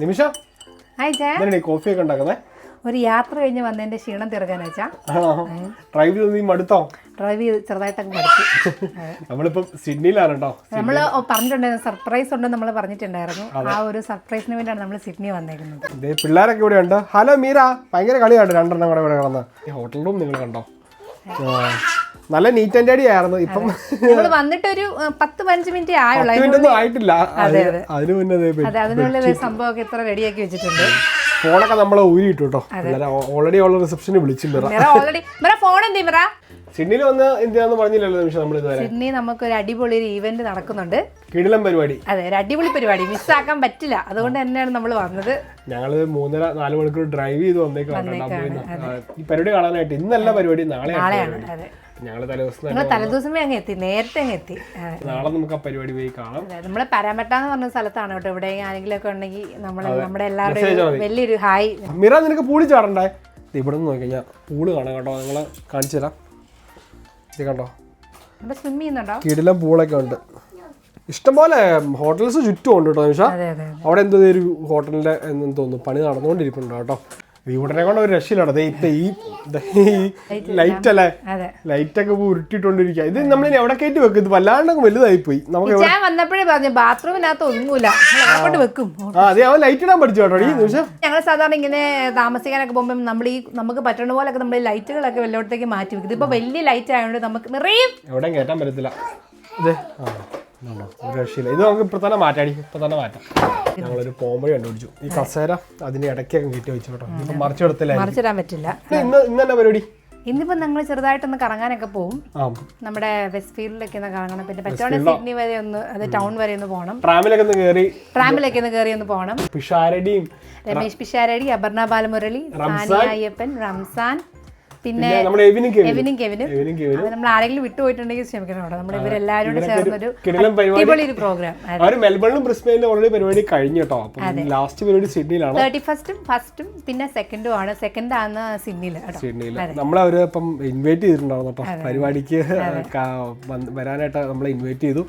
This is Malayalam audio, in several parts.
നിമിഷ ഹായ് കോഫി ഒക്കെ ഈ ഉണ്ടാക്കുന്നേ? ഒരു യാത്ര കഴിഞ്ഞ് വന്നതിന്റെ ക്ഷീണം തീർക്കാൻ വെച്ചാ ഡ്രൈവ് ചെയ്ത് നീ മടുത്തോ? ഡ്രൈവ് ചെയ്ത് ചെറുതായിട്ടൊക്കെ പഠിച്ചു നമ്മളിപ്പോ സിഡ്നിയിലാണ് കേട്ടോ. നമ്മൾ പറഞ്ഞിട്ടുണ്ടായിരുന്നു. സർപ്രൈസ് ഉണ്ട് നമ്മൾ പറഞ്ഞിട്ടുണ്ടായിരുന്നു. ആ ഒരു സർപ്രൈസിന് വേണ്ടിയാണ് നമ്മൾ സിഡ്നി വന്നേക്കുന്നത്. ഇതേ പിള്ളേരൊക്കെ ഇവിടെ ഉണ്ട്. ഹലോ മീര. ഭയങ്കര കളിയാണ് രണ്ടെണ്ണം കൂടെ ഇവിടെ കിടന്ന്. ഹോട്ടൽ റൂം നിങ്ങൾ കണ്ടോ? നല്ല നീറ്റ് ആൻഡ് അടി ആയിരുന്നു. ഇപ്പം നമ്മൾ വന്നിട്ട് ഒരു പത്ത് പതിനഞ്ച് മിനിറ്റ് ആയുള്ളൂ. മിനിറ്റ് ആയിട്ടില്ല. അതിന് മുന്നേ അതെ അതിനുള്ള സംഭവം സംഭവമൊക്കെ ഇത്ര റെഡിയാക്കി വെച്ചിട്ടുണ്ട്. ഫോണൊക്കെ നമ്മളെ ഊരിയിട്ടു കേട്ടോ. ഓൾറെഡി ഉള്ള റിസപ്ഷന് വിളിച്ചു ഓൾറെഡി ഫോൺ എന്തി മിറ? സിഡ്നിയിൽ വന്ന് എന്തിനാന്ന് പറഞ്ഞില്ലല്ലോ നിമിഷം നമ്മൾ ഇതുവരെ. സിഡ്നി നമുക്ക് ഒരു അടിപൊളി ഒരു ഇവന്റ് നടക്കുന്നുണ്ട്. കിടിലം പരിപാടി. അതെ ഒരു അടിപൊളി പരിപാടി. മിസ്സാക്കാൻ പറ്റില്ല. അതുകൊണ്ട് തന്നെയാണ് നമ്മൾ വന്നത്. ഞങ്ങൾ മൂന്നര നാല് മണിക്കൂർ ഡ്രൈവ് ചെയ്ത് വന്നേക്കാണ്. ഈ പരിപാടി കാണാനായിട്ട് ഇന്നല്ല പരിപാടി നാളെ നാളെയാണ്. അതെ. ഞങ്ങൾ തലേദിവസം തലേദിവസമേ അങ്ങ് എത്തി. നേരത്തെ അങ്ങ് എത്തി. നാളെ നമുക്ക് ആ പരിപാടി പോയി കാണാം. നമ്മളെ പരാമട്ട എന്ന് പറഞ്ഞ സ്ഥലത്താണ് കേട്ടോ. ഇവിടെ ആരെങ്കിലും ഒക്കെ ഉണ്ടെങ്കിൽ നമ്മളെ നമ്മുടെ എല്ലാവരുടെയും വലിയൊരു ഹായ്. മിറ നിനക്ക് പൂളി ചാടണ്ടേ? ഇവിടെ നിന്ന് നോക്കിക്കഴിഞ്ഞാൽ പൂൾ കാണാം കേട്ടോ. നിങ്ങളെ കാണിച്ചു തരാം. ഇത് കണ്ടോ? സ്വിം ചെയ്യുന്നുണ്ടോ? കിടിലം പൂളൊക്കെ ഉണ്ട്. ഇഷ്ടംപോലെ ഹോട്ടൽസ് ചുറ്റും ഉണ്ട് കേട്ടോ നിമിഷ. അവിടെ എന്തോ ഒരു ഹോട്ടലിന്റെ എന്ന് തോന്നുന്നു. പണി നടന്നുകൊണ്ടിരിപ്പുണ്ട് കേട്ടോ. ഇവിടെ കൊണ്ട് ഒരു രക്ഷയിലാണ്. ഈ ലൈറ്റ് അല്ലേ ലൈറ്റ് ഒക്കെ ഉരുട്ടിട്ടോണ്ടിരിക്കുക ഇത് നമ്മൾ എവിടെ കയറ്റി വെക്കും? ഇത് വല്ലാണ്ട് വലുതായി പോയി നമുക്ക് ഞാൻ വന്നപ്പോഴേ പറഞ്ഞു ബാത്റൂമിനകത്ത് ഒന്നുമില്ല. വെക്കും. ആ അതെ അവൻ ലൈറ്റ് ഇടാൻ പഠിച്ചു കേട്ടോ. ഈ നിമിഷം. ഞങ്ങൾ സാധാരണ ഇങ്ങനെ താമസിക്കാനൊക്കെ പോകുമ്പോൾ നമ്മൾ ഈ നമുക്ക് പറ്റുന്ന പോലൊക്കെ നമ്മൾ ലൈറ്റുകളൊക്കെ വല്ലോടത്തേക്ക് മാറ്റി വെക്കും. ഇതിപ്പോ വലിയ ലൈറ്റ് ആയതുകൊണ്ട് നമുക്ക് നിറയും എവിടെയും കയറ്റാൻ പറ്റത്തില്ല. അതെ ആ? ഒരു രക്ഷയില്ല. ഇത് നമുക്ക് ഇപ്പൊ തന്നെ മാറ്റാടി ഇപ്പൊ തന്നെ മാറ്റാം. ഞങ്ങളൊരു പോംവഴി കണ്ടുപിടിച്ചു. ഈ കസേര അതിന്റെ ഇടയ്ക്കൊക്കെ കയറ്റി വെച്ചു കേട്ടോ. ഇപ്പൊ മറിച്ചെടുത്തില്ല മറിച്ചിടാൻ പറ്റില്ല. ഇന്ന് ഇന്ന് തന്നെ പരിപാടി? ഇന്നിപ്പോ ഞങ്ങൾ ചെറുതായിട്ടൊന്ന് കറങ്ങാനൊക്കെ പോകും നമ്മുടെ വെസ്റ്റ് ഫീൽഡിലൊക്കെ ഒന്ന് കറങ്ങണം. പിന്നെ പറ്റുവാണെങ്കിൽ സിഡ്നി വരെ ഒന്ന് അത് ടൗൺ വരെ ഒന്ന് പോകണം. ട്രാമിലൊക്കെ ഒന്ന് കയറി ട്രാമിലൊക്കെ ഒന്ന് കയറി ഒന്ന് പോകണം. പിഷാരടിയും രമേശ് പിഷാരടി അപർണ ബാലമുരളി സാനിയ അയ്യപ്പൻ റംസാൻ. പിന്നെ എവിനും കെവിനും. നമ്മൾ ആരെങ്കിലും വിട്ടുപോയിട്ടുണ്ടെങ്കിൽ ക്ഷമിക്കണം കേട്ടോ. നമ്മൾ ഇവരെല്ലാവരും കൂടെ ചേർന്നൊരു അടിപൊളി ഒരു പ്രോഗ്രാം മെൽബണിലും ബ്രിസ്ബെയിലും ഓൾറെഡി പരിപാടി കഴിഞ്ഞു കേട്ടോ. ലാസ്റ്റ് പരിപാടി സിഡ്നിയിലാണ്. തേർട്ടി ഫസ്റ്റും ഫസ്റ്റും പിന്നെ സെക്കൻഡും ആണ്. സെക്കൻഡ് ആണ് സിഡ്നിയിൽ സിഡ്നിയിൽ നമ്മളവര് ഇപ്പം ഇൻവൈറ്റ് ചെയ്തിട്ടുണ്ടായിരുന്നു കേട്ടോ. പരിപാടിക്ക് വരാനായിട്ട് നമ്മളെ ഇൻവൈറ്റ് ചെയ്തു.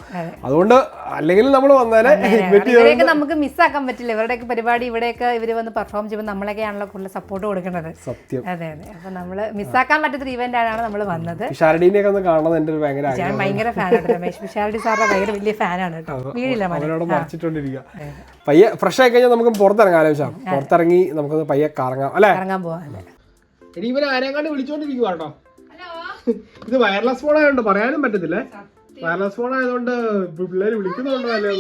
അതുകൊണ്ട് അല്ലെങ്കിൽ നമ്മൾ വന്നാലേ ഇൻവൈറ്റ് ചെയ്ത് നമുക്ക് മിസ്സാക്കാൻ പറ്റില്ല. ഇവരുടെയൊക്കെ പരിപാടി ഇവിടെയൊക്കെ ഇവർ വന്ന് പെർഫോം ചെയ്യുമ്പോൾ നമ്മളൊക്കെയാണല്ലോ കൂടുതൽ സപ്പോർട്ട് കൊടുക്കുന്നത്. സത്യം. അതെ അതെ. അപ്പൊ നമ്മൾ മിസ്സാക്കാൻ പറ്റാത്തൊരു ഇവന്റ് ആണ് നമ്മൾ വന്നത്. ഷാരടീനെയൊക്കെ ഒന്ന് കാണണം എന്റെ ഒരു ഭയങ്കര ഞാൻ ഭയങ്കര ഫാനാണ് രമേശ്. വിശാലടി സാറിന്റെ ഭയങ്കര വലിയ ഫാനാണ് കേട്ടോ. വീടില്ല മനെ. അവനോട് മറിച്ചിട്ടോണ്ടിരിക്കുക പയ്യെ ഫ്രഷ് ആയി കഴിഞ്ഞാൽ നമുക്ക് പുറത്തിറങ്ങാം ആലോചിച്ചാ പുറത്തിറങ്ങി നമുക്കൊന്ന് പയ്യെ കറങ്ങാം അല്ലേ? ഇറങ്ങാൻ പോവാ ഇനി ഇവരെ ആരെക്കാണ്ട് വിളിച്ചോണ്ടിരിക്കുക കേട്ടോ. ഇത് വയർലെസ് ഫോൺ ആയതുകൊണ്ട് പറയാനും പറ്റത്തില്ലേ? വയർലെസ് ഫോൺ ആയതുകൊണ്ട് പിള്ളേര് വിളിക്കുന്നുണ്ടോ അല്ലേ?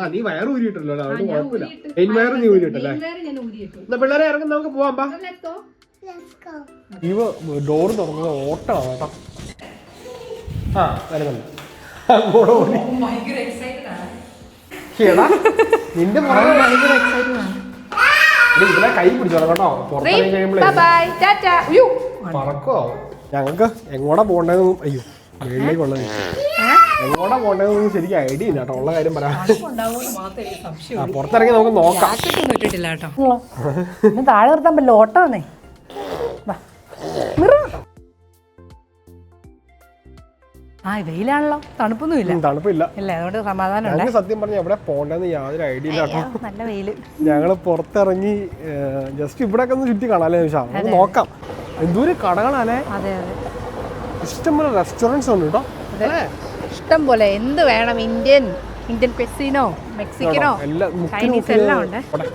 ആ നീ വയർ ഊരിയിട്ടല്ലോ അതുകൊണ്ട് കുഴപ്പമില്ല. മെയിൻ വയർ നീ ഊരിയിട്ടല്ലേ? എന്നാ പിള്ളേരെ ഇറങ്ങി നമുക്ക് പോവാം പാ. ഇവ ഡോർ തുറന്നത് ഓട്ടമാണ് കേട്ടോ. ആ വരുന്നുണ്ട് അങ്ങോട്ട് ഓടി. എടാ, നിന്റെ പുറകെ എടി, ഇവനെ കൈ പിടിച്ചോളാം കേട്ടോ. കഴിയുമ്പോഴേ അയ്യോ പറക്കോ? ഞങ്ങൾക്ക് എങ്ങോട്ടാ പോണ്ടതെന്നും അയ്യോ മേളിലേക്കുള്ളത്. എങ്ങോട്ടാ പോണ്ടതെന്നും ശരിക്കും ഐഡിയ ഇല്ല കേട്ടോ. ഉള്ള കാര്യം പറയാം. പുറത്തിറങ്ങി നമുക്ക് നോക്കാം. താഴെ നിർത്താൻ പറ്റില്ല. ഓട്ടം വന്നേ. വാ. മിറു. ആ വെയിലാണല്ലോ. തണുപ്പൊന്നും ഇല്ല ഉം, തണുപ്പില്ല. ഇല്ല അതുകൊണ്ട് സമാധാനം സത്യം പറഞ്ഞ എവിടെ പോണ്ടെന്ന് യാതൊരു ഐഡിയ ഇല്ല നല്ല വെയിൽ. ഞങ്ങൾ പുറത്തിറങ്ങി ജസ്റ്റ് ഇവിടെയൊക്കെ ഒന്ന് ചുറ്റി കാണാല്ലേ നമുക്ക് നോക്കാം. എന്തോരം കടകളാണേ അതെ അതെ. ഇഷ്ടം പോലെ റെസ്റ്റോറന്റ്സ് ഉണ്ട് കേട്ടോ ഇഷ്ടം പോലെ എന്ത് വേണം? ഇന്ത്യൻ ഇന്ത്യൻ പെസിനോ മെക്സിക്കനോ എല്ലാം എല്ലാം ഉണ്ട് ഇവിടെ.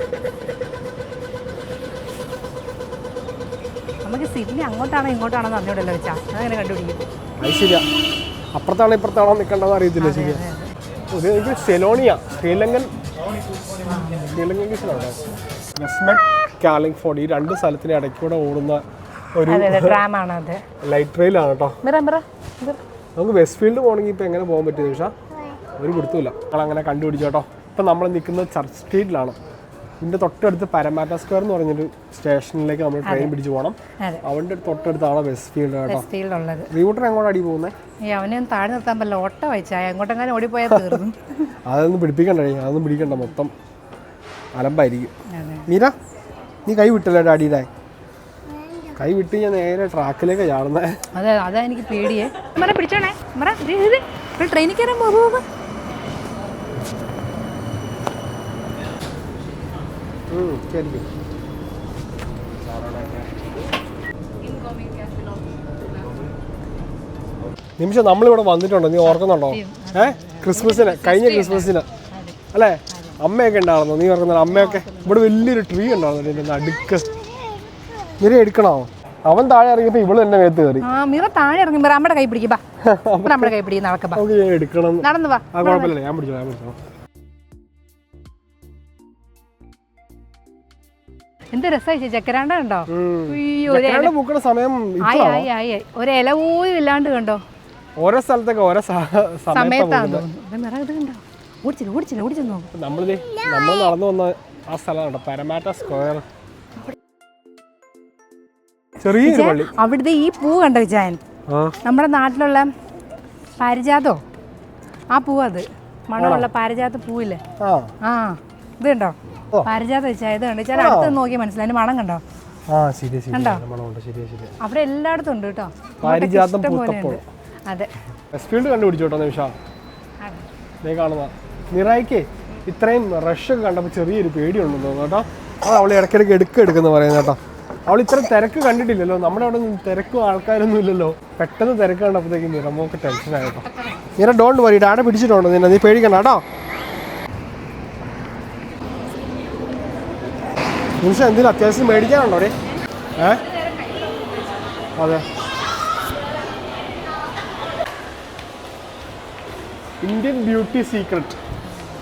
നമുക്ക് സിഡ്നി അങ്ങോട്ടാണോ ഇങ്ങോട്ടാണോ എന്ന് അറിഞ്ഞൂടല്ലോ വെച്ചാ. അതങ്ങനെ കണ്ടുപിടിക്കും. അത് ശരിയാ. അപ്പുറത്താണോ ഇപ്പുറത്താണോ നിൽക്കേണ്ടത് അറിയത്തില്ല ശരിയാ? ഇത് എനിക്ക് സെലോണിയ ശ്രീലങ്കൻ? ശ്രീലങ്കൻ കിച്ചനാണോ വെസ്റ്റ്മെൻ കാലിംഗ്ഫോർഡ് ഈ രണ്ട് സ്ഥലത്തിന് ഇടയ്ക്കൂടെ ഓടുന്ന ഒരു ലൈറ്റ് ട്രെയിലാണ് കേട്ടോ. നമുക്ക് വെസ്റ്റ് ഫീൽഡ് പോകണമെങ്കിൽ ഇപ്പം എങ്ങനെ പോകാൻ പറ്റും നിമിഷ ഒരു പിടുത്തമില്ല നമ്മൾ അങ്ങനെ കണ്ടുപിടിച്ചു കേട്ടോ. ഇപ്പം നമ്മൾ നിൽക്കുന്നത് ചർച്ച് സ്ട്രീറ്റിലാണ്. ഇതിന്റെ തൊട്ടടുത്ത് പരമാറ്റ സ്ക്വയർ എന്ന് പറഞ്ഞൊരു സ്റ്റേഷനിലേക്ക് നമ്മൾ ട്രെയിൻ പിടിച്ചു പോകണം അവന്റെ തൊട്ടടുത്താണ് വെസ്റ്റ് ഫീൽഡ് കേട്ടോ. റീവൂട്ടർ എങ്ങോട്ടാണ് അടി പോകുന്നത് അവനെ താഴെ നിർത്താൻ പറ്റില്ല. ഓട്ട വെച്ചാ. എങ്ങോട്ടെങ്കിലും ഓടിപ്പോയാൽ തീർന്നു. അതൊന്നും പിടിപ്പിക്കണ്ട അതൊന്നും പിടിക്കണ്ട. മൊത്തം അലമ്പായിരിക്കും. മീര നീ കൈ വിട്ടല്ലോ ഡാഡിയുടെ കൈ വിട്ട് ഞാൻ നേരെ ട്രാക്കിലേക്ക് ചാടുന്നേ. അതെ അതാ എനിക്ക് പേടിയേ. മറ പിടിച്ചോണേ. മറ ട്രെയിനിൽ കയറാൻ പോകുക നിമിഷം നമ്മളിവിടെ വന്നിട്ടുണ്ടോ. നീ ഓർക്കുന്നുണ്ടോ? ഏ? ക്രിസ്മസിന് കഴിഞ്ഞ ക്രിസ്മസിന്. അല്ലേ? അമ്മയൊക്കെ ഉണ്ടായിരുന്നു? നീ ഓർക്കുന്ന അമ്മയൊക്കെ ഇവിടെ വലിയൊരു ട്രീ ഉണ്ടായിരുന്നു എന്റെ അടുക്ക നിര എടുക്കണോ? അവൻ താഴെ ഇറങ്ങിയപ്പോ ഇവൾ എന്നെ മേത്ത് കയറി. മിറ താഴെ ഇറങ്ങി. മിറ നമ്മുടെ കൈ പിടിക്കും. ബാ. നമ്മുടെ കൈ പിടിക്കും. നടക്ക നടന്നു വാ. കുഴപ്പമില്ല ഞാൻ പിടിച്ചോ ഞാൻ പിടിച്ചോ എന്ത് രസമായി ചക്കരാണ്ട കണ്ടോ? പൂക്കണ സമയം ആയി ഇപ്പോഴാണോ ആയി ആയി ആയി. ഒരു ഇല പോലും ഇല്ലാണ്ട് കണ്ടോ? ഓരോ സ്ഥലത്തൊക്കെ ഓരോ സമയത്താണ് പോകുന്നത്. തോന്നുന്നു. ഇത് കണ്ടോ? ഓടിച്ചില്ല ഓടിച്ചില്ല ഓടിച്ചെന്ന് നോക്കും. നമ്മളിത് നമ്മൾ നടന്നു വന്ന ആ സ്ഥലമാണ് പരമാറ്റ സ്ക്വയർ. അവിടുത്തെ ഈ പൂ കണ്ടോ വിജയൻ? ആ. നമ്മുടെ നാട്ടിലുള്ള പാരിജാതോ? ആ പൂവ് അത്. മണമുള്ള പാരിജാത പൂവില്ലേ? ആ. ഇത് കണ്ടോ. പാരിജാത വെച്ചാൽ ഇത് കണ്ടോ വെച്ചാൽ അടുത്ത് നോക്കി മനസ്സിലായി. മണം കണ്ടോ? അവിടെ എല്ലായിടത്തും ഉണ്ട് കേട്ടോ. പാരിജാതം അതെ. നിമിഷ? കാണുന്ന. നിറായിക്ക് ഇത്രയും റഷ് ഒക്കെ കണ്ടപ്പോൾ ചെറിയൊരു പേടിയുണ്ടെന്ന് തോന്നുന്നു കേട്ടോ. അത് അവൾ ഇടയ്ക്കിടയ്ക്ക് എടുക്കുക എടുക്കുന്ന പറയുന്നത് കേട്ടോ. അവൾ ഇത്ര തിരക്ക് കണ്ടിട്ടില്ലല്ലോ. നമ്മുടെ അവിടെ ഒന്നും തിരക്കും ആൾക്കാരൊന്നും ഇല്ലല്ലോ. പെട്ടെന്ന് തിരക്ക് കണ്ടപ്പോഴത്തേക്ക് നിറമൊക്കെ ടെൻഷനായിട്ടോ നിറ ഡോണ്ട് വരി ഡാഡ പിടിച്ചിട്ടുണ്ടോ നിന്നെ. നീ പേടിക്കണ്ട കേട്ടോ. നിമിഷം എന്തെങ്കിലും അത്യാവശ്യം മേടിക്കാനുണ്ടോ അവിടെ ഏ? അതെ. ഇന്ത്യൻ ബ്യൂട്ടി സീക്രട്ട്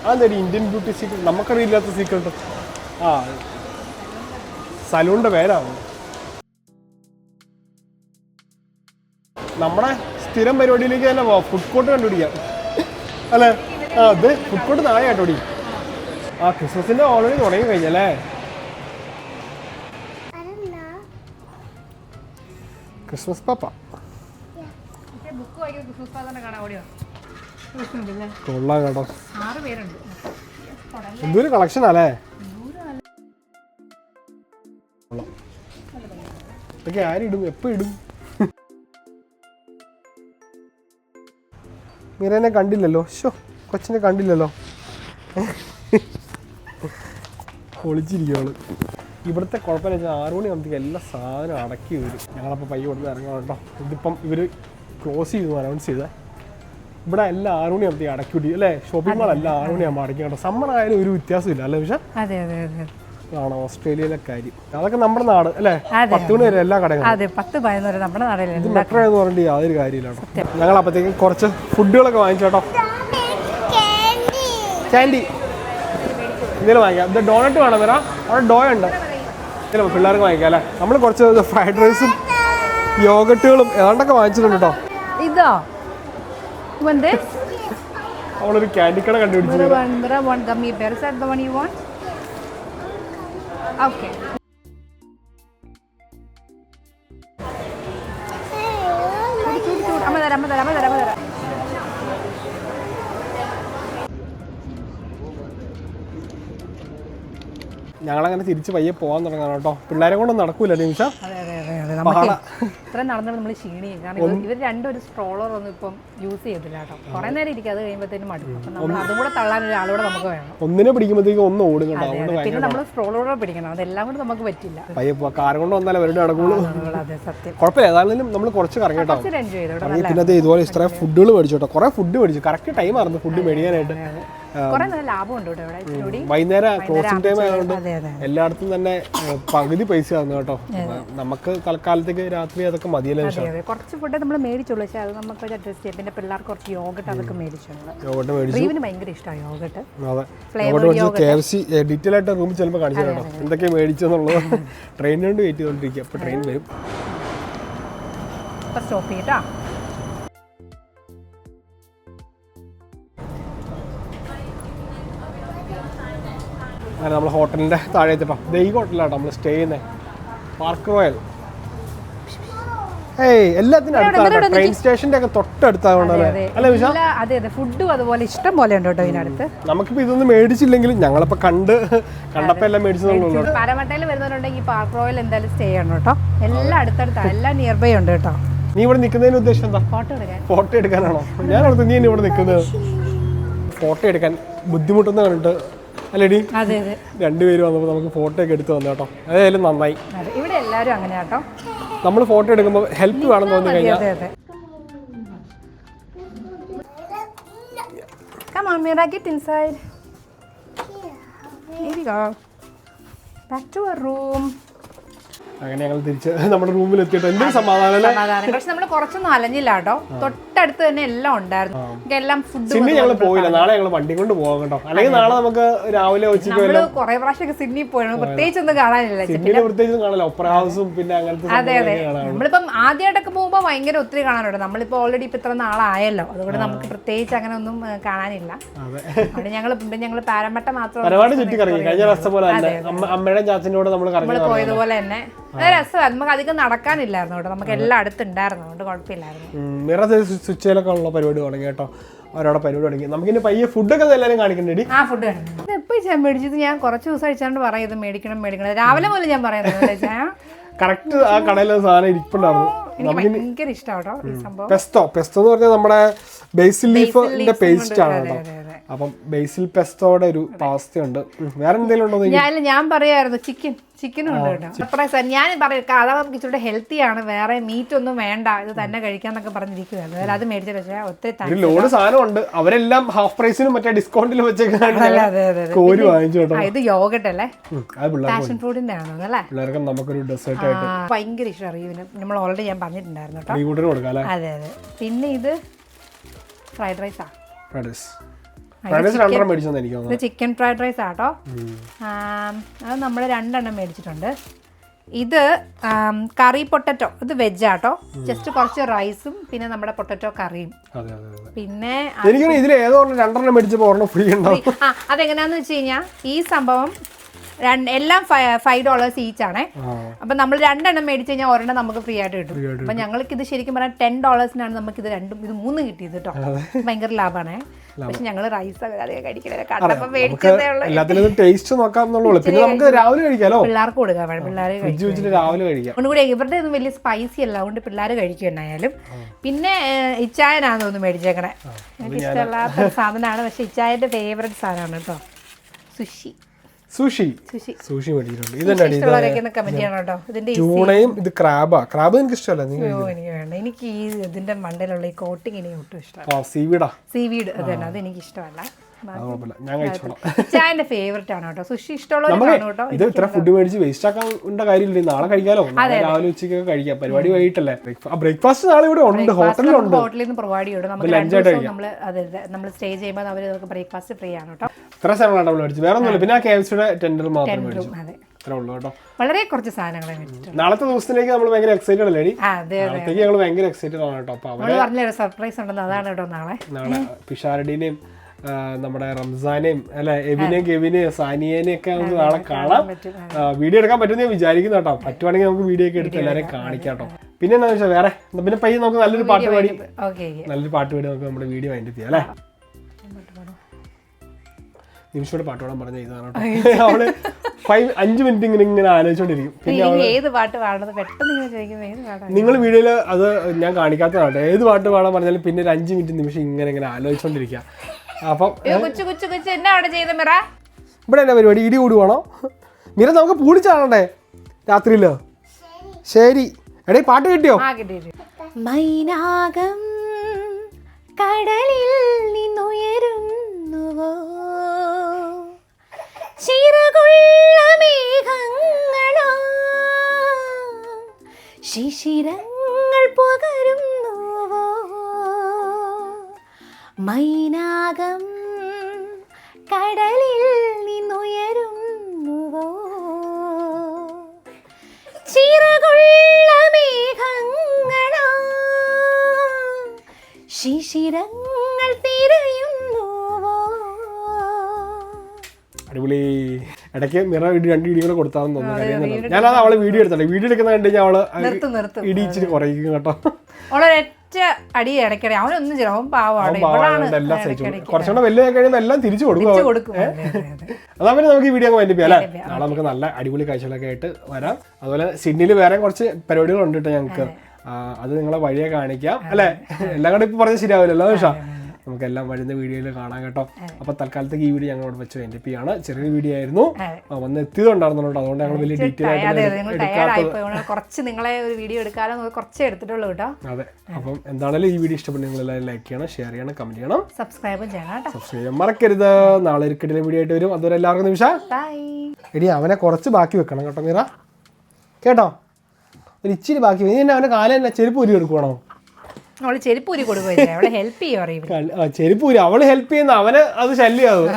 അതെന്തായാലും ഇന്ത്യൻ ബ്യൂട്ടി സീക്രട്ട് നമുക്കറിയില്ലാത്ത സീക്രട്ട് ആ. സലൂണിന്റെ പേരാണ്? നമ്മുടെ സ്ഥിരം പരിപാടിയിലേക്ക് തന്നെ പോവാം. ഫുഡ് കോർട്ട് കണ്ടുപിടിക്കാം. അല്ലേ? ആ അത് ഫുഡ് കോർട്ട് നാളെ കേട്ടോടി ആ ക്രിസ്മസിന്റെ ഓൾറെഡി തുടങ്ങി കഴിഞ്ഞല്ലേ ക്രിസ്മസ് പാപ്പ. കൊള്ളാം കേട്ടോ. ആറ് പേരുണ്ട്. എന്തൊരു കളക്ഷൻ അല്ലേ. ഇതൊക്കെ ആരിടും എപ്പോ ഇടും? മീരനെ കണ്ടില്ലല്ലോ. ഷോ കൊച്ചിനെ കണ്ടില്ലല്ലോ. ഒളിച്ചിരിക്കും അവൾ ഇവിടുത്തെ കുഴപ്പമില്ല. വെച്ചാൽ ആറു മണി നമുക്ക് എല്ലാ സാധനവും അടക്കി വരും ഞങ്ങളപ്പോൾ പയ്യ കൊടുത്ത് ഇറങ്ങാൻ കേട്ടോ. ഇതിപ്പം ഇവർ ക്ലോസ് ചെയ്തു അനൗൺസ് ചെയ്തേ. ഇവിടെ എല്ലാം ആറു മണി ആകുമ്പോൾ അടക്കി വിടി അല്ലേ? ഷോപ്പിംഗ് മാൾ എല്ലാം ആറു മണിയാകുമ്പോൾ അടക്കി കേട്ടോ. സമ്മർ ആയാലും ഒരു വ്യത്യാസമില്ല അല്ലേ പക്ഷേ അതെ അതെ അതെ. ആണ് ഓസ്ട്രേലിയയിലെ കാര്യം. അതൊക്കെ നമ്മുടെ നാട് അല്ലേ. പത്ത് മണി വരെ എല്ലാ കടകളും. അതെ പത്ത് പതിനൊരു നമ്മുടെ നാട്ടിൽ ഇത് മെട്രോ എന്ന് പറഞ്ഞിട്ട് യാതൊരു കാര്യമില്ലാണ് ഞങ്ങൾ അപ്പോഴത്തേക്കും കുറച്ച് ഫുഡുകളൊക്കെ വാങ്ങിച്ചോട്ടോ ക്യാൻഡി എന്തെങ്കിലും വാങ്ങിക്കാം. ഇത് ഡോണറ്റ് വേണം തരാം അവിടെ ഡോയ ഉണ്ട്. എന്തെങ്കിലും പിള്ളേർക്ക് വാങ്ങിക്കാം അല്ലേ? നമ്മൾ കുറച്ച് ഫ്രൈഡ് റൈസും യോഗട്ടുകളും ഏതാണ്ടൊക്കെ വാങ്ങിച്ചിട്ടുണ്ട് കേട്ടോ ഇതോ? അവളൊരു ക്യാൻഡി കട കണ്ടുപിടിച്ചു ഞങ്ങളങ്ങനെ തിരിച്ച് പയ്യെ പോകാൻ തുടങ്ങാൻ കേട്ടോ. പിള്ളേരെ കൊണ്ടൊന്നും നടക്കൂല നിമിഷ. ഇത്രയും നടന്നിട്ട് നമ്മൾ ക്ഷീണിയും കാരണം ഇവർ രണ്ടും ഒരു സ്ട്രോളർ ഒന്നും ഇപ്പം യൂസ് ചെയ്തില്ല കേട്ടോ. കുറേ നേരം ഇരിക്കും അത് കഴിയുമ്പോഴത്തേനും മടുക്കും. അപ്പം നമ്മൾ അതും കൂടെ തള്ളാൻ ഒരാളൂടെ നമുക്ക് വേണം. ഒന്നിനെ പിടിക്കുമ്പോഴത്തേക്കും ഒന്ന് ഓടും പിന്നെ നമ്മൾ സ്ട്രോളറോടെ പിടിക്കണം. അതെല്ലാം കൂടെ നമുക്ക് പറ്റില്ല. പയ്യെ കാർ കൊണ്ട് വന്നാലേ അവരുടെ നടക്കുള്ളൂ. അതെ സത്യം. കുഴപ്പമില്ല. ഏതായാലും നമ്മൾ കുറച്ച് കറങ്ങി കേട്ടോ. പിന്നെ ഇതുപോലെ ഇത്ര ഫുഡുകൾ മേടിച്ചു കേട്ടോ. കുറെ ഫുഡ് മേടിച്ചു. കറക്റ്റ് ടൈം ആയിരുന്നു ഫുഡ് മേടിക്കാനായിട്ട്. കുറെ നല്ല ലാഭമുണ്ട് ഇവിടെ. കൂടി വൈകുന്നേരം ക്ലോസിംഗ് ടൈം ആയതുകൊണ്ട് എല്ലായിടത്തും തന്നെ പകുതി പൈസ ആണ് കേട്ടോ. നമുക്ക് തൽക്കാലത്തേക്ക് രാത്രി അതൊക്കെ മതിയല്ലോ കുറച്ച് ഫുഡ് നമ്മൾ മേടിച്ചുള്ളൂ. പക്ഷേ അത് നമുക്ക് അഡ്ജസ്റ്റ് ചെയ്യാം. പിന്നെ പിള്ളേർക്ക് കുറച്ച് യോഗട്ട് അതൊക്കെ മേടിച്ചു നമ്മൾ യോഗട്ട് മേടിച്ചു. റീവിന് ഭയങ്കര ഇഷ്ടമാണ് യോഗട്ട് ഡീറ്റെയിൽ ആയിട്ട് റൂമിൽ ചിലപ്പോൾ കാണിച്ചു കേട്ടോ. എന്തൊക്കെ മേടിച്ചെന്നുള്ളത്. ട്രെയിനിന് വേണ്ടി വെയിറ്റ് ചെയ്തോണ്ടിരിക്കുക. അപ്പോൾ ട്രെയിൻ വരും. സ്റ്റോപ്പ് ചെയ്യട്ടാ. അങ്ങനെ നമ്മൾ ഹോട്ടലിന്റെ താഴെ എത്തിപ്പം ദൈവ ഹോട്ടലാണ് നമ്മൾ സ്റ്റേ ചെയ്യുന്നത് പാർക്ക് റോയൽ ഏയ് എല്ലാത്തിനും അടുത്താണ് ട്രെയിൻ സ്റ്റേഷന്റെ ഒക്കെ തൊട്ടടുത്താകൊണ്ടല്ലേ അതെ അല്ലേ? വിശ അതെ അതെ. ഫുഡും അതുപോലെ ഇഷ്ടം പോലെ ഉണ്ട് കേട്ടോ ഇതിനടുത്ത്? നമുക്കിപ്പോ ഇതൊന്നും മേടിച്ചില്ലെങ്കിലും ഞങ്ങളിപ്പോ കണ്ട് കണ്ടപ്പോൾ എല്ലാം മേടിച്ചതുള്ളൂ പരമട്ടയിൽ വരുന്നവരുണ്ടെങ്കിൽ പാർക്ക് റോയൽ എന്തായാലും സ്റ്റേ ചെയ്യണം കേട്ടോ. എല്ലാം അടുത്തടുത്താണ് എല്ലാം നിയർ ബൈ ഉണ്ട് കേട്ടോ. നീ ഇവിടെ നിൽക്കുന്നതിന് ഉദ്ദേശം എന്താ? ഫോട്ടോ എടുക്കാൻ. ഫോട്ടോ എടുക്കാനാണോ? ഞാൻ അടുത്ത് നീ എന്നെ ഇവിടെ നിൽക്കുന്നത് ഫോട്ടോ എടുക്കാൻ ബുദ്ധിമുട്ടെന്ന് കണ്ടിട്ട് അല്ലേടി? അതെ അതെ. രണ്ടുപേരും വന്നപ്പോൾ നമുക്ക് ഫോട്ടോ ഒക്കെ എടുത്ത് വന്നു കേട്ടോ. അതായാലും നന്നായി. ഇവിടെ എല്ലാവരും അങ്ങനെ കേട്ടോ നമ്മൾ ഫോട്ടോ എടുക്കുമ്പോൾ ഹെൽപ്പ് വേണം തോന്നി കഴിഞ്ഞാൽ Come on, Mira, get inside. Here we go. Back to our room. അങ്ങനെ ഞങ്ങൾ തിരിച്ച് നമ്മുടെ റൂമിൽ എത്തിയിട്ട് എന്തൊരു സമാധാനം പക്ഷെ നമ്മൾ കുറച്ചൊന്നും അലഞ്ഞില്ല കേട്ടോ. തൊട്ടടുത്ത് തന്നെ എല്ലാം ഉണ്ടായിരുന്നു. എല്ലാം ഫുഡ് സിഡ്നി ഞങ്ങൾ പോയില്ല. നാളെ ഞങ്ങൾ വണ്ടി കൊണ്ട് പോകാം കേട്ടോ. അല്ലെങ്കിൽ നാളെ നമുക്ക് രാവിലെ ഉച്ചയ്ക്ക് കുറെ പ്രാവശ്യം സിഡ്നി പോയാണ് പ്രത്യേകിച്ച് ഒന്നും കാണാനില്ല സിഡ്നിയിൽ പ്രത്യേകിച്ച് കാണാനില്ല. ഒപ്പറ ഹൗസും പിന്നെ അങ്ങനത്തെ അതെ അതെ. നമ്മളിപ്പം ആദ്യമായിട്ടൊക്കെ പോകുമ്പോൾ ഭയങ്കര ഒത്തിരി കാണാനുണ്ട് നമ്മളിപ്പോ ഓൾറെഡി ഇപ്പൊ ഇത്ര നാളായല്ലോ. അതുകൊണ്ട് നമുക്ക് പ്രത്യേകിച്ച് അങ്ങനെ ഒന്നും കാണാനില്ല. ഞങ്ങൾ പിന്നെ ഞങ്ങൾ പാരമ്പട്ട മാത്രം ഒരുപാട് ചുറ്റി കറങ്ങി കഴിഞ്ഞ ദിവസം പോലെ അമ്മയുടെ ചാച്ചന്റെ കൂടെ നമ്മൾ പോയതുപോലെ തന്നെ. രസമായിരുന്നു. നമുക്ക് അധികം നടക്കാനില്ലായിരുന്നു കേട്ടോ. നമുക്ക് എല്ലാം അടുത്തുണ്ടായിരുന്നു. അതുകൊണ്ട് കുഴപ്പമില്ലായിരുന്നു. മിറ സ്വിച്ചിലൊക്കെ ഉള്ള പരിപാടി തുടങ്ങി കേട്ടോ. അവരവിടെ പരിപാടി തുടങ്ങി. നമുക്കിനി പയ്യെ ഫുഡൊക്കെ എല്ലാവരും കാണിക്കണ്ടേടി? ആ ഫുഡ് ഇത് എപ്പോൾ ഞാൻ മേടിച്ചത് ഞാൻ കുറച്ച് ദിവസം കഴിച്ചാണ്ട് പറയും ഇത് മേടിക്കണം മേടിക്കണം. രാവിലെ മുതൽ ഞാൻ പറയുന്നത് കറക്റ്റ് ആ കടയിലെ സാധനം ഇരിപ്പുണ്ടായിരുന്നു. ഭയങ്കര ഇഷ്ടമാണ് കേട്ടോ പെസ്റ്റോ പെസ്റ്റോ എന്ന് പറഞ്ഞാൽ നമ്മുടെ ബേസിൽ ലീഫിന്റെ പേസ്റ്റ് ആണ് കേട്ടോ. അപ്പം ബേസിൽ പെസ്റ്റോടെ ഒരു പാസ്ത ഉണ്ട്. വേറെ എന്തെങ്കിലും ഉണ്ടോ ഞാൻ ഞാൻ പറയായിരുന്നു ചിക്കൻ ചിക്കനും ഉണ്ട് കേട്ടോ. സർപ്രൈസ് ഞാൻ പറയും അഥവാ ഇച്ചിരി ഹെൽത്തി ആണ് വേറെ മീറ്റ് ഒന്നും വേണ്ട ഇത് തന്നെ കഴിക്കാന്നൊക്കെ എന്നൊക്കെ അതായത് അത് മേടിച്ചിട്ട് പക്ഷേ ഒത്തിരി ലോഡ് സാധനം ഉണ്ട്. അവരെല്ലാം ഹാഫ് പ്രൈസിനും മറ്റേ ഡിസ്കൗണ്ടിലും വെച്ചേക്കാണ് ഇത് യോഗട്ട് അല്ലേ? പാഷൻ ഫ്രൂട്ടിന്റെ ആണോ അല്ലേ? പിള്ളേർക്ക് നമുക്കൊരു ഡെസേർട്ട് ആയിട്ട്. ഭയങ്കര ഇഷ്ടം അറിയുവിന് നമ്മൾ ഓൾറെഡി ഞാൻ പറഞ്ഞിട്ടുണ്ടായിരുന്നു കേട്ടോ. അതെ അതെ. പിന്നെ ഇത് ഫ്രൈഡ് റൈസാ ഫ്രൈഡ് റൈസ് ഇത് ചിക്കൻ ഫ്രൈഡ് റൈസ് ആട്ടോ. അത് നമ്മൾ രണ്ടെണ്ണം മേടിച്ചിട്ടുണ്ട്. ഇത് കറി പൊട്ടറ്റോ ഇത് വെജ് ആട്ടോ. ജസ്റ്റ് കുറച്ച് റൈസും പിന്നെ നമ്മുടെ പൊട്ടറ്റോ കറിയും. പിന്നെ അതെങ്ങനെയാന്ന് വെച്ച് കഴിഞ്ഞാൽ ഈ സംഭവം എല്ലാം ഫൈവ് ഡോളേഴ്സ് ഈച്ച് ആണേ. അപ്പൊ നമ്മൾ രണ്ടെണ്ണം മേടിച്ചു കഴിഞ്ഞാൽ ഒരെണ്ണം നമുക്ക് ഫ്രീ ആയിട്ട് കിട്ടും. അപ്പൊ ഞങ്ങൾക്ക് ഇത് ശരിക്കും പറഞ്ഞാൽ ടെൻ ഡോളേഴ്സിനാണ് നമുക്ക് ഇത് രണ്ടും ഇത് മൂന്നും കിട്ടിയത് കേട്ടോ ഭയങ്കര ലാഭമാണേ പക്ഷെ ഞങ്ങൾ റൈസ് അധികം കഴിക്കണേ കണ്ടപ്പോൾ മേടിച്ചതേ ഉള്ളൂ. എല്ലാത്തിനും ടേസ്റ്റ് നോക്കാം എന്നുള്ളൂ പിന്നെ നമുക്ക് രാവിലെ കഴിക്കാലോ? പിള്ളേർക്ക് കൊടുക്കാൻ വേണം. പിള്ളേർ വെച്ചിട്ട് രാവിലെ കഴിക്കാം. ഒന്നുകൂടി ഇവരുടെ ഒന്നും വലിയ സ്പൈസി അല്ല. അതുകൊണ്ട് പിള്ളേർ കഴിക്കും എന്നായാലും. പിന്നെ ഇച്ചായനാന്ന് തോന്നുന്നു മേടിച്ചേക്കണേ. എനിക്ക് ഇഷ്ടമല്ലാത്ത സാധനമാണ്. പക്ഷെ ഇച്ചായന്റെ ഫേവറേറ്റ് സാധനമാണ് കേട്ടോ. സുഷി. സുഷി സുഷി മേടിച്ചിട്ടുണ്ട് ഇതെന്നാ ഇഷ്ടമുള്ളവരൊക്കെ കമന്റ് ചെയ്യണം കേട്ടോ ഇതിന്റെ ഈ ട്യൂണയും ഇത് ക്രാബാ ക്രാബ് എനിക്ക് ഇഷ്ടമല്ല? എനിക്ക് വേണ്ട. എനിക്ക് ഈ ഇതിന്റെ മണ്ടയിലുള്ള ഈ കോട്ടിങ് എനിക്ക് ഒട്ടും ഇഷ്ടമല്ല. സീവീഡ് അത് തന്നെ അത് എനിക്ക് ഇഷ്ടമല്ല. ഇച്ചായന്റെ ഫേവറേറ്റ് ആണ് കേട്ടോ. സുഷി ഇത് ഇത്ര ഫുഡ് മേടിച്ച് വേസ്റ്റ് ആക്കാൻ കാര്യമില്ല നാളെ കഴിക്കാലോ. നാളെ രാവിലെ ഉച്ചയ്ക്ക് കഴിക്കാം. പരിപാടി വൈകിട്ടല്ലേ? ബ്രേക്ക്ഫാസ്റ്റ് നാളെ ഇവിടെ ഉണ്ട്. ഹോട്ടലിലുണ്ട് ഹോട്ടലിൽ നിന്ന് പ്രൊവൈഡ് ചെയ്യും. നമുക്ക് നമ്മൾ നമ്മൾ സ്റ്റേ ചെയ്യുമ്പോൾ അവർ നമുക്ക് ബ്രേക്ക്ഫാസ്റ്റ് ഫ്രീ ആണ് കേട്ടോ. ഇത്ര സാധനങ്ങളാണ് നമ്മൾ മേടിച്ചത്. വേറെ ഒന്നുമില്ല പിന്നെ ആ കെ എഫ് സിയുടെ ടെൻഡർ മാത്രം മേടിച്ചു. ഉള്ളൂ കേട്ടോ. വളരെ കുറച്ച് സാധനങ്ങളെ നാളത്തെ ദിവസത്തിലേക്ക് നമ്മൾ ഭയങ്കര എക്സൈറ്റഡ് അല്ലേ നാളത്തേക്ക് ഞങ്ങൾ ഭയങ്കര എക്സൈറ്റഡ് ആണ് കേട്ടോ. അപ്പൊ അവരെ നമ്മൾ സർപ്രൈസ് ഉണ്ടെന്ന്. അതാണ് കേട്ടോ നാളെ. നാളെ പിഷാരടീനെയും നമ്മുടെ റംസാനെയും അല്ലെ എബിനെയും കെവിനെയും സാനിയേനെയും ഒക്കെ നമുക്ക് നാളെ കാണാം. വീഡിയോ എടുക്കാൻ പറ്റുമെന്ന് ഞാൻ വിചാരിക്കുന്നു കേട്ടോ. പറ്റുവാണെങ്കിൽ നമുക്ക് വീഡിയോ ഒക്കെ എടുത്ത് എല്ലാവരെയും കാണിക്കാം കേട്ടോ. പിന്നെ എന്താ വെച്ചാൽ വേറെ പിന്നെ പയ്യെ നമുക്ക് നല്ലൊരു പാട്ട് പാടി. നല്ലൊരു പാട്ട് പാടി നമുക്ക് നമ്മുടെ വീഡിയോ വൈൻഡ് ചെയ്യാം അല്ലേ? നിമിഷോട് പാട്ട് പാടാൻ പറഞ്ഞ ഇതാണ് അവൾ ഫൈവ് അഞ്ച് മിനിറ്റ് ഇങ്ങനെ ഇങ്ങനെ ആലോചിച്ചോണ്ടിരിക്കും. പിന്നെ ഏത് പാട്ട് പാടുന്നത് പെട്ടെന്ന് ഇങ്ങനെ പാട്ടാണ് നിങ്ങൾ വീഡിയോയിൽ അത് ഞാൻ കാണിക്കാത്തതാണ് ഏത് പാട്ട് പാടാൻ പറഞ്ഞാലും പിന്നെ ഒരു അഞ്ച് മിനിറ്റ് നിമിഷം ഇങ്ങനെ ഇങ്ങനെ ആലോചിച്ചോണ്ടിരിക്കുക. അപ്പം കൊച്ചു കൊച്ചു കൊച്ചു. എന്നാ അവിടെ ചെയ്ത മിറ? ഇവിടെ എന്നാ പരിപാടി? ഇടി കൂടുവാണോ? മീര നമുക്ക് പൂടിച്ചാണണ്ടേ രാത്രിയിൽ? ശരി. എടേ പാട്ട് കിട്ടിയോ? ആ കിട്ടി. മൈനാകം ശിശിരങ്ങൾ പകരുന്നുവോ മൈനാകം കടലിൽ നിന്നുയരുന്നുവോ ചിറകുള്ള മേഘങ്ങളോ ശിശിരങ്ങൾ തിരയുന്നുവോ അടിപൊളി. ഇടയ്ക്ക് മിറ ഇടി രണ്ട് ഇടി കൂടെ കൊടുത്താന്ന് തോന്നുന്നു ഞാനത് അവളെ വീഡിയോ എടുത്തല്ലേ വീഡിയോ എടുക്കുന്ന കണ്ടു കഴിഞ്ഞാൽ അവൾ ഇടിച്ചിട്ട് കുറയ്ക്കും കേട്ടോ. അവളൊരൊറ്റ അടി ഇടയ്ക്കിടെ അവനൊന്നും ചെയ്യും അവൻ എല്ലാം സഹിച്ചു കുറച്ചുകൂടെ വലിയ കഴിയുമ്പോൾ എല്ലാം തിരിച്ചു കൊടുക്കും അതെ, പിന്നെ നമുക്ക് ഈ വീഡിയോ അങ്ങ് വൈൻഡിപ്പ് ചെയ്യാം അല്ലേ നാളെ നമുക്ക് നല്ല അടിപൊളി കാഴ്ചകളൊക്കെ ആയിട്ട് വരാം. അതുപോലെ സിഡ്നിയിൽ വേറെ കുറച്ച് പരിപാടികളുണ്ട് കേട്ടോ ഞങ്ങൾക്ക്. അത്. നിങ്ങളെ വഴിയെ കാണിക്കാം. അല്ലേ? എല്ലാം കൂടെ ഇപ്പൊ പറഞ്ഞാൽ ശരിയാവില്ലല്ലോ പക്ഷേ നമുക്കെല്ലാം വരുന്ന വീഡിയോയിൽ കാണാം കേട്ടോ. അപ്പോൾ തൽക്കാലത്തേക്ക് ഈ വീഡിയോ ഞങ്ങളോട് വെച്ച് എന്റെ ആണ് ചെറിയൊരു വീഡിയോ ആയിരുന്നു. വന്ന് എത്തിയതുണ്ടായിരുന്നു അതുകൊണ്ട് ഞങ്ങൾ വലിയ ഡീറ്റെയിൽ ആയിട്ട് കുറച്ച് നിങ്ങളെ ഒരു വീഡിയോ എടുക്കാനോ കുറച്ച് എടുത്തിട്ടുള്ളൂ കേട്ടോ. അതെ. അപ്പം എന്താണെങ്കിലും ഈ വീഡിയോ ഇഷ്ടപ്പെട്ട് നിങ്ങൾ എല്ലാവരും ലൈക്ക് ചെയ്യണം ഷെയർ ചെയ്യണം കമന്റ് ചെയ്യണം. സബ്സ്ക്രൈബ് ചെയ്യണം സബ്സ്ക്രൈബ് ചെയ്യാൻ മറക്കരുത്. നാളെ ഒരു കിട്ടിയ വീഡിയോ ആയിട്ട് വരും. അതുവരെ എല്ലാവർക്കും നിമിഷം. എടി അവനെ കുറച്ച് ബാക്കി വെക്കണം കേട്ടോ മീറ. കേട്ടോ? ഒരു ഇച്ചിരി ബാക്കി. ഇനി നീ എന്നെ അവന്റെ കാലം തന്നെ ചെരുപ്പ് ഉരി എടുക്കണോ അവൾ ചെരുപ്പൂരി കൊടുക്കുമല്ലേ അവളെ ഹെൽപ്പ് ചെയ്യും അറിയും കൽ- ആ, ചെരുപ്പ് ഊരി അവൾ ഹെൽപ്പ് ചെയ്യുന്ന അവന് അത് ശല്യമാകും